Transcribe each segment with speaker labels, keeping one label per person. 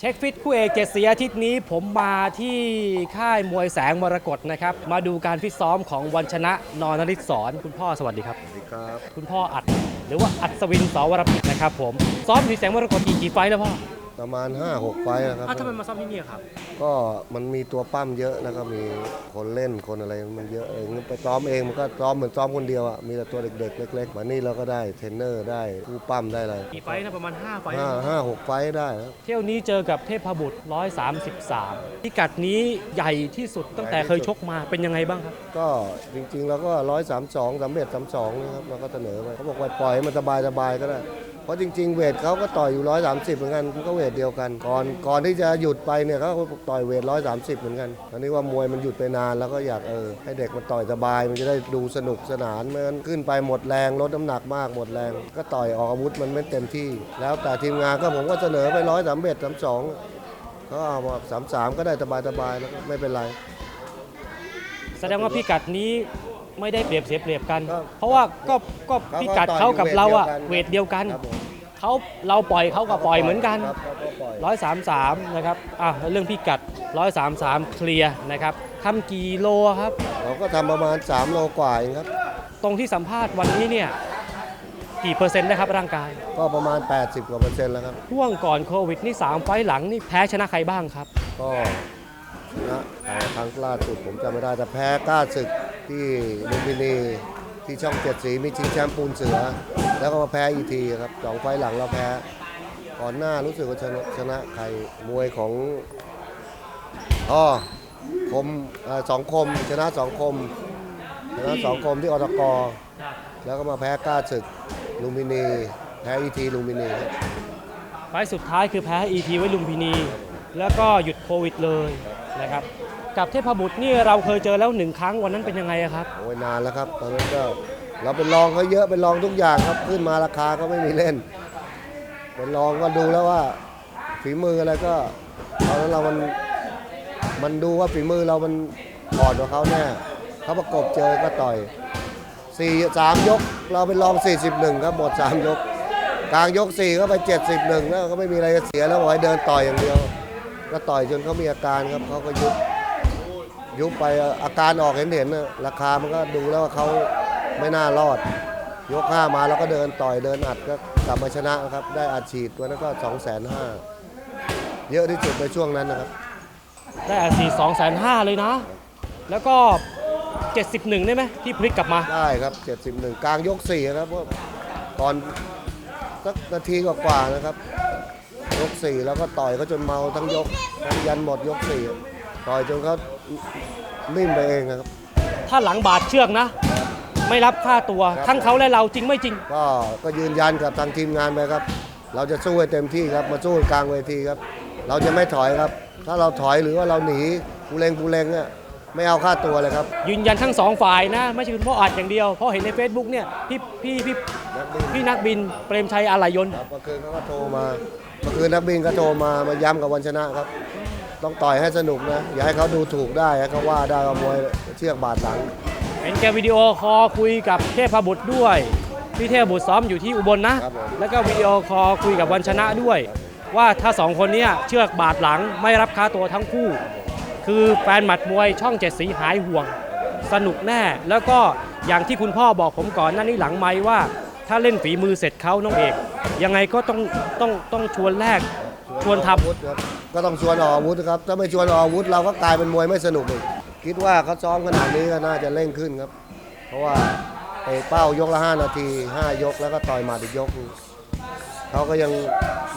Speaker 1: เช็คฟิตคู่เอกเจ็ดสีอาทิตย์นี้ผมมาที่ค่ายมวยแสงมรกตนะครับ มาดูการฟิตซ้อมของวันชนะนอนริศรคุณพ่อสวัสดีครับ
Speaker 2: สวัสดีครับ
Speaker 1: คุณพ่ออัด หรือว่าอัศวินสวรพิตนะครับผมซ้อมที่แสงมรกตกี่กี่ไฟล์แล้วพ่อ
Speaker 2: ประมาณ 5-6ไฟล์นะครับ
Speaker 1: อ้าวทำไมมาซ้อมที่นี่ครับ
Speaker 2: ก็มันมีตัวปั้มเยอะแล้วก็มีคนเล่นคนอะไรมันเยอะเองไปซ้อมเองมันก็ซ้อมเหมือนซ้อมคนเดียวอะมีแต่ตัวเด็กๆ เล็กๆมานี่เราก็ได้เทรนเนอร์ได้ผู้ปั้มได้อะไร
Speaker 1: กี่ไฟล์นะประมาณ 5 ไฟล์
Speaker 2: ห้าห้าหกไฟล์ได้ครับ
Speaker 1: เที่ยวนี้เจอกับเทพบุตร 133พิกัดนี้ใหญ่ที่สุดตั้งแต่เคยชกมาเป็นยังไงบ้างครับ
Speaker 2: ก็จริงๆเราก็ร้อยสามสองสามเอ็ดสามสองนะครับเราก็เสนอไปเขาบอกว่าปล่อยให้มันสบายสบายๆก็ได้ เพราะจริง ๆ เวทเขาก็ต่อยอยู่ร้อยสามสิบเหมือนกันก็เวทเดียวกัน ก่อนก่อนที่จะหยุดไปเนี่ยเขาต่อยเวทร้อยสามสิบเหมือนกันตอนนี้ว่ามวยมันหยุดไปนานแล้วก็อยากเออให้เด็กมันต่อยสบายมันจะได้ดูสนุกสนานเมือนขึ้นไปหมดแรงลดน้ำหนักมากหมดแรง ก็ต่อยออกอาวุธมันไม่เต็มที่ แล้วแต่ทีมงานก็ผมก็เสนอไปร้อยสามเอ็ดสามสองก็เอาสามสามก็ได้สบายสบายแล้วก็ไม่เป็นไร
Speaker 1: แสดงว่าพิกัดนี้ ไม่ได้เปรียบเสียเปรียบกัน
Speaker 2: ครับ
Speaker 1: เพราะว่าก็ก็พิกัดเขากับเราอะเวทเดียวกัน
Speaker 2: ครับผม
Speaker 1: เขาเราปล่อยเขาก็ปล่อยเหมือนกัน
Speaker 2: ครับเขาก็ปล่อย
Speaker 1: 133 นะครับอะเรื่องพิกัด 133 เคลียร์นะครับทำกี่โลครับ
Speaker 2: เราก็ทำประมาณ 3 โลกว่าเองครับ
Speaker 1: ตรงที่สัมภาษณ์วันนี้เนี่ยกี่เปอร์เซ็นต์นะครับร่างกาย
Speaker 2: ก็ประมาณ 80กว่าเปอร์เซ็นต์แล้วครับ
Speaker 1: ช่วงก่อนโควิดนี่ 3 ไฟล์หลังนี่แพ้ชนะใครบ้างครับ
Speaker 2: ก็ชนะเอ่อครั้งล่าสุดผมจำไม่ได้แต่แพ้กล้าศึก ที่ลุมพินีที่ช่องเจ็ดสีมีชิงแชมป์ปูนเสือ แล้วก็มาแพ้อีกทีครับสองไฟล์หลังเราแพ้ ก่อนหน้ารู้สึกว่าชนะชนะใครมวยของอ๋อคมสองคมชนะสองคมชนะสองคมที่อตกแล้วก็มาแพ้กล้าศึกลุมพินี แพ้อีทีลุมพินีครับ
Speaker 1: ไฟล์สุดท้ายคือแพ้อีทีไว้ลุมพินี แล้วก็หยุดโควิดเลยนะครับ กับเทพบุตรนี่เราเคยเจอแล้วหนึ่งครั้งวันนั้นเป็นยังไงอะครับ
Speaker 2: โอ้ยนานแล้วครับตอนนั้นก็เราเป็นรองเขาเยอะเป็นรองทุกอย่างครับ ขึ้นมาราคาก็ไม่มีเล่น เป็นรองก็ดูแล้วว่าฝีมืออะไรก็ตอนนั้นเรามันมันดูว่าฝีมือเรามันอ่อนกว่าเขาแน่เขาประกบเจอก็ต่อยสี่สามยก เราเป็นรอง 41ครับหมด3ยก กลางยก4ก็ไป 71 แล้วก็ไม่มีอะไรจะเสียแล้วบอกให้เดินต่อยอย่างเดียว ก็ต่อยจนเขามีอาการครับเขาก็ยุบ ยุบไปอาการออกเห็นเห็นๆนะราคามันก็ดูแล้วว่าเขาไม่น่ารอด ยกห้ามาแล้วก็เดินต่อยเดินอัดก็กลับมาชนะครับ ได้อัดฉีดวันนั้นก็สองแสนห้าเยอะที่สุดในช่วงนั้นนะครับ
Speaker 1: ได้อัดสี่สองแสนห้าเลยนะ แล้วก็ 71 ได้ไหมที่พลิกกลับมา
Speaker 2: ได้ครับ 71 กลางยก4ครับเพราะก่อนสักนาทีกว่าๆนะครับ ยก 4 แล้วก็ต่อยเขาจนเมาทั้งยกทั้งยันหมดยก4 ต่อยจนเขานิ่มไปเองนะครับ
Speaker 1: ถ้าหลังบาดเชือกนะ ไม่รับค่าตัว
Speaker 2: ครับ
Speaker 1: ทั้งเขาและเราจริงไม่จริง
Speaker 2: ก็ก็ยืนยันกับทางทีมงานไปครับ เราจะสู้ให้เต็มที่ครับมาสู้กลางเวทีครับ เราจะไม่ถอยครับ ถ้าเราถอยหรือว่าเราหนีกูเลงกูเลงเนี่ยไม่เอาค่าตัวเลยครับ
Speaker 1: ยืนยันทั้งสองฝ่ายนะ ไม่ใช่คุณพ่ออัดอย่างเดียวเพราะเห็นใน Facebook เนี่ยพี่พี่พี่
Speaker 2: นักบิน
Speaker 1: พี่นักบินเปรมชัยอะไหลยนต์
Speaker 2: ครับเมื่อคืนเขาก็โทรมาเมื่อคืนนักบินก็โทรมามาย้ำกับวันชนะครับ ต้องต่อยให้สนุกนะ อย่าให้เขาดูถูกได้ให้เขาว่าได้ว่ามวยเชือกบาดหลัง
Speaker 1: เห็นแกวิดีโอคอลคุยกับเทพบุตรด้วย พี่เทพบุตรซ้อมอยู่ที่อุบลนะ
Speaker 2: ครับผม
Speaker 1: แล้วก็วิดีโอคอลคุยกับวันชนะด้วย ว่าถ้าสองคนเนี้ยเชือกบาดหลังไม่รับค่าตัวทั้งคู่ คือแฟนหมัดมวยช่องเจ็ดสีหายห่วง สนุกแน่ แล้วก็อย่างที่คุณพ่อบอกผมก่อนหน้านี้หลังไม้ว่า ถ้าเล่นฝีมือเสร็จเขาน้องเอก ยังไงก็ต้องต้องต้องชวนแรกชวนทำ
Speaker 2: อาวุธครับ ก็ต้องชวนออกอาวุธครับ ถ้าไม่ชวนออกอาวุธเราก็กลายเป็นมวยไม่สนุกอีกคิดว่าเขาซ้อมขนาดนี้ก็น่าจะเร่งขึ้นครับ เพราะว่าเตะเป้ายกละ 5 นาที 5 ยกแล้วก็ต่อยหมัดอีกยกหนึ่งเขาก็ยัง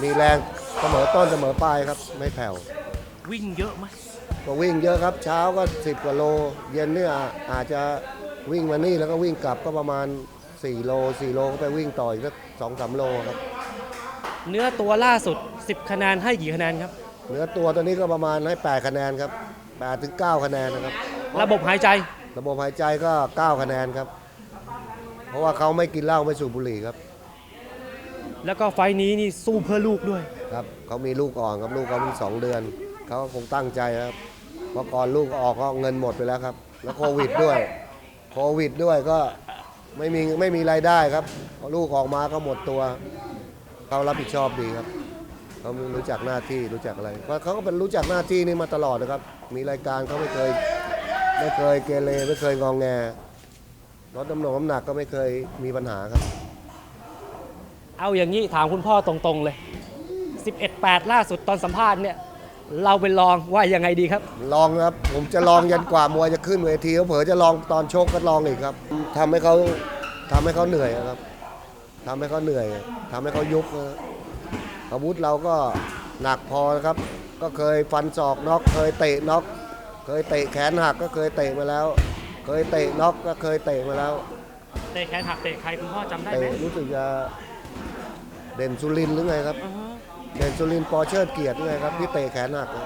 Speaker 2: มีแรงเสมอต้นเสมอปลายครับ ไม่แผ่ว
Speaker 1: วิ่งเยอะไหม
Speaker 2: ก็วิ่งเยอะครับ เช้าก็ 10 กว่าโล เย็นเนี่ยอาจจะวิ่งมานี่แล้วก็วิ่งกลับก็ประมาณ 4 โล 4 โลก็ไปวิ่งต่ออีกสักสองสามโลครับ
Speaker 1: เนื้อตัวล่าสุด 10 คะแนนให้กี่คะแนนครับ
Speaker 2: เหนือตัวตัวนี้ก็ประมาณให้ 8 คะแนนครับ8ถึง9คะแนนนะครับ
Speaker 1: ระบบหายใจ
Speaker 2: ระบบหายใจก็ 9 คะแนนครับ เพราะว่าเขาไม่กินเหล้าไม่สูบบุหรี่ครับ
Speaker 1: แล้วก็ไฟล์นี้นี่สู้เพื่อลูกด้วย
Speaker 2: ครับเขามีลูกอ่อนครับลูกเขาเพิ่งสองเดือนเขาก็คงตั้งใจครับเพราะก่อนลูกออกก็เงินหมดไปแล้วครับ แล้วโควิดด้วยโควิดด้วยก็ไม่มีไม่มีรายได้ครับพอลูกออกมาก็หมดตัวเขารับผิดชอบดีครับ เขามีรู้จักหน้าที่รู้จักอะไรเพราะเขาก็เป็นรู้จักหน้าที่นี่มาตลอดนะครับ มีรายการเขาไม่เคยไม่เคยเกเรไม่เคยงองแงลดน้ำหนักน้ำหนักก็ไม่เคยมีปัญหาครับ
Speaker 1: เอาอย่างนี้ถามคุณพ่อตรงๆเลย 11 8 ล่าสุดตอนสัมภาษณ์เนี่ยเราไปลองว่ายังไงดีครับ
Speaker 2: ลองครับ ผมจะลองยันกว่ามวยจะขึ้นเวทีเผลอๆจะลองตอนโชกก็ลองอีกครับทำให้เขาทำให้เขาเหนื่อยครับทำให้เขาเหนื่อยทำให้เขายุบนะ อาวุธเราก็หนักพอนะครับ ก็เคยฟันศอกน็อกเคยเตะน็อกเคยเตะแขนหักก็เคยเตะมาแล้ว เคยเตะน็อกก็เคยเตะมาแล้ว
Speaker 1: เตะแขนหักเตะใครคุณพ่อจำได้
Speaker 2: เตะ
Speaker 1: ไหม
Speaker 2: รู้สึกจะเด่นสุรินทร์หรือไงครับ
Speaker 1: อ่าฮะ
Speaker 2: เด่นสุรินทร์ปอเชิดเกียรติไงครับที่เตะแขนหักอะ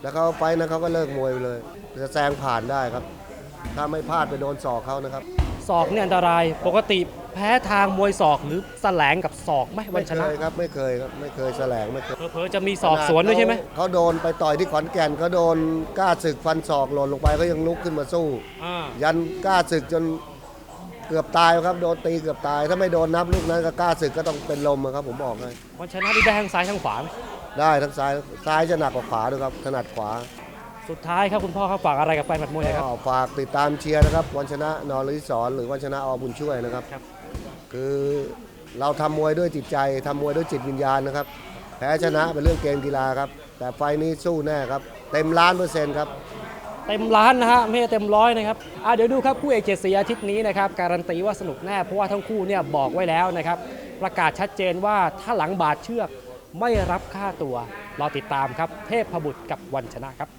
Speaker 2: แล้วเขาไปนะเขาก็เลิกมวยไปเลยจะแซงผ่านได้ครับ ถ้าไม่พลาดไปโดนศอกเขานะครับ
Speaker 1: ศอกเนี่ยอันตรายปกติ แพ้ทางมวยศอกหรือแสลงกับศอกไหมวั
Speaker 2: ไม่
Speaker 1: นช
Speaker 2: เค
Speaker 1: นะ
Speaker 2: ยครับไม่เคยครับไม่เคยแสลงไม่เคย
Speaker 1: เผลอๆจะมีศอกสวนด้วยใช่ไหม
Speaker 2: เขาเขาโดนไปต่อยที่ขอนแก่นเขาโดนกล้าศึกฟันศอกหล่นลงไปเขายังลุกขึ้นมาสู้
Speaker 1: อ่า
Speaker 2: ยันกล้าศึกจนเกือบตายครับโดนตีเกือบตาย ถ้าไม่โดนนับลูกนั้นก็กล้าศึกก็ต้องเป็นลมอะครับผมบอกให้
Speaker 1: วันชนะที่ได้ทั้งซ้ายทั้งขวาไหม
Speaker 2: ได้ทั้งซ้ายซ้ายจะหนักกว่าขวาด้วยครับถนัดขวา
Speaker 1: สุดท้ายครับคุณพ่อครับฝากอะไรกับแฟนหมัดมวยหน่อยครับ
Speaker 2: ก็ฝากติดตามเชียร์นะครับ วันชนะนอริสอนหรือวันชนะอบุญช่วยนะครับ
Speaker 1: ครับ
Speaker 2: คือเราทำมวยด้วยจิตใจทำมวยด้วยจิตวิญญาณนะครับ แพ้ชนะเป็นเรื่องเกมกีฬาครับ แต่ไฟล์นี้สู้แน่ครับ เต็มล้านเปอร์เซ็นต์ครับ
Speaker 1: เต็มล้านนะฮะไม่ใช่เต็มร้อยนะครับอะเดี๋ยวดูครับคู่เอกเจ็ดสีอาทิตย์นี้นะครับการันตีว่าสนุกแน่เพราะว่าทั้งคู่เนี่ยบอกไว้แล้วนะครับ ประกาศชัดเจนว่าถ้าหลังบาดเชือกไม่รับค่าตัวรอติดตามครับ เทพบุตรกับวันชนะครับ